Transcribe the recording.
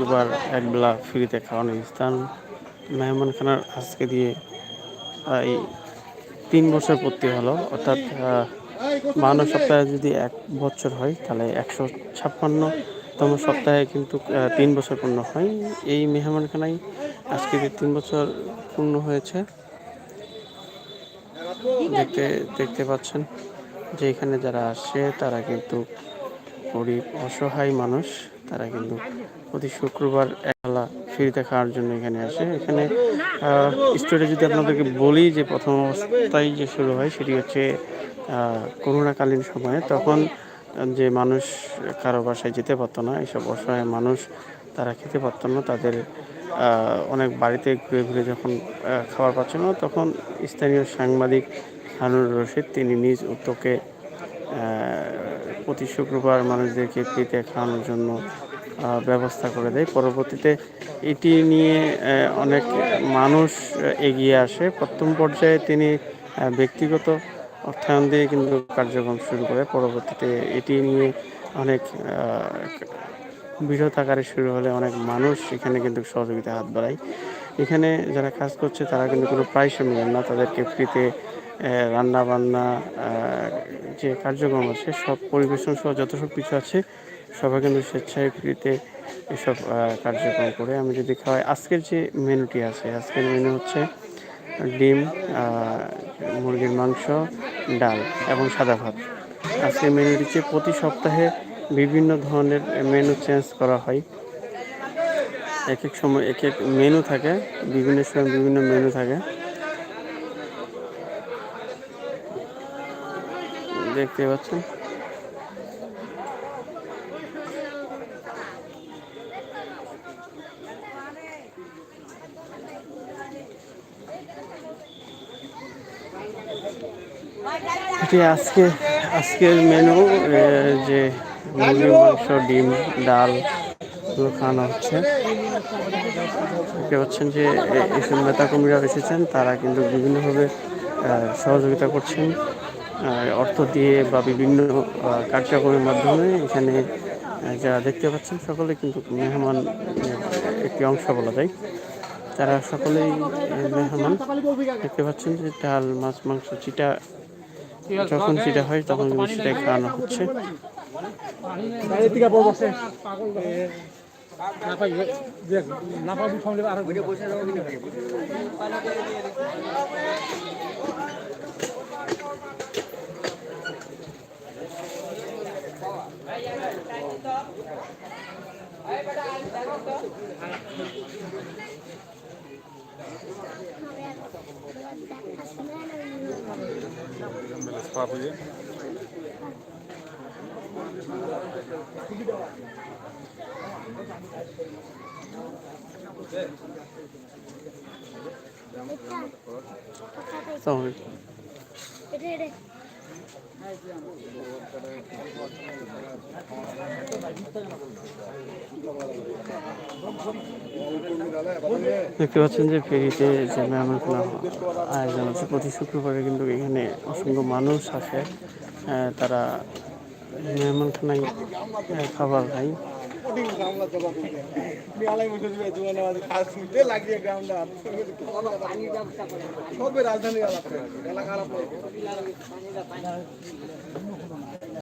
শুক্রবার একবেলা ফ্রিতে খাওয়ানোর স্থান। মেহমানখানার আজকে দিয়ে এই তিন বছর পূর্তি হলো। অর্থাৎ বান্ন সপ্তাহে যদি এক বছর হয়, তাহলে একশো ছাপ্পান্নতম সপ্তাহে কিন্তু তিন বছর পূর্ণ হয়। এই মেহমানখানায় আজকে যে তিন বছর পূর্ণ হয়েছে, দেখতে দেখতে পাচ্ছেন যে এখানে যারা আসে, তারা কিন্তু গরিব, অসহায় মানুষ। তারা কিন্তু প্রতি শুক্রবার একলা ফ্রিতে খাওয়ার জন্য এখানে আসে। এখানে স্টোরে যদি আপনাদেরকে বলি যে প্রথম অবস্থায় যে শুরু হয়, সেটি হচ্ছে করোনাকালীন সময়ে। তখন যে মানুষ কারও বাসায় যেতে পারতো না এইসব অসহায় মানুষ তারা খেতে পারতো না। তাদের অনেক বাড়িতে ঘুরে ঘুরে যখন খাবার পাচ্ছে না, তখন স্থানীয় সাংবাদিক হানুর রশিদ, তিনি নিজ উদ্যোগে প্রতি শুক্রবার মানুষদেরকে ফ্রিতে খাওয়ানোর জন্য ব্যবস্থা করে দেয়। পরবর্তীতে এটি নিয়ে অনেক মানুষ এগিয়ে আসে। প্রথম পর্যায়ে তিনি ব্যক্তিগত অর্থায়ন দিয়ে কিন্তু কার্যক্রম শুরু করে। পরবর্তীতে এটি নিয়ে অনেক বৃহৎ আকারে শুরু হলে অনেক মানুষ এখানে কিন্তু সহযোগিতা হাত বাড়ায়। এখানে যারা কাজ করছে তারা কিন্তু কোনো প্রাইসও নেন না। তাদেরকে ফ্রিতে রান্না বান্না যে কার্যক্রম আছে, সব পরিবেশন সহ যত সব কিছু আছে সবাই কিন্তু স্বেচ্ছায় ফ্রিতে এসব কার্যক্রম করে আমি যদি খাওয়াই। আজকের যে মেনুটি আছে, আজকের মেনু হচ্ছে ডিম মুরগির মাংস, ডাল এবং সাদা ভাত। আজকের মেনুটি হচ্ছে প্রতি সপ্তাহে বিভিন্ন ধরনের মেনু চেঞ্জ করা হয়। এক এক সময় এক এক মেনু থাকে, বিভিন্ন সময় বিভিন্ন মেনু থাকে। দেখতে পাচ্ছেন। এটি আজকে, আজকের মেনু যে মুরগির মাংস, ডিম, ডাল খাওয়ানো হচ্ছে। দেখতে পাচ্ছেন যে, এ- এসব নেতা কর্মীরা এসেছেন। তারা কিন্তু বিভিন্নভাবে সহযোগিতা করছেন। অর্থ দিয়ে বা বিভিন্ন কার্যক্রমের মাধ্যমে এখানে যারা দেখতে পাচ্ছেন সকলে কিন্তু মেহমান একটি অংশ বলা যায়। তারা সকলেই মেহমান। দেখতে পাচ্ছেন যে ডাল, মাছ, মাংস চিটা, যখন চিটা হয় তখন সেটাই খাওয়ানো হচ্ছে। পাই দেখতে পাচ্ছেন যে ফেরিতে যে মেহমানখানা আয়োজন আছে। প্রতি শুক্রবারে কিন্তু এখানে অসংখ্য মানুষ আসে। তারা মেহমানখানায় খাবার খায়। রাজধানী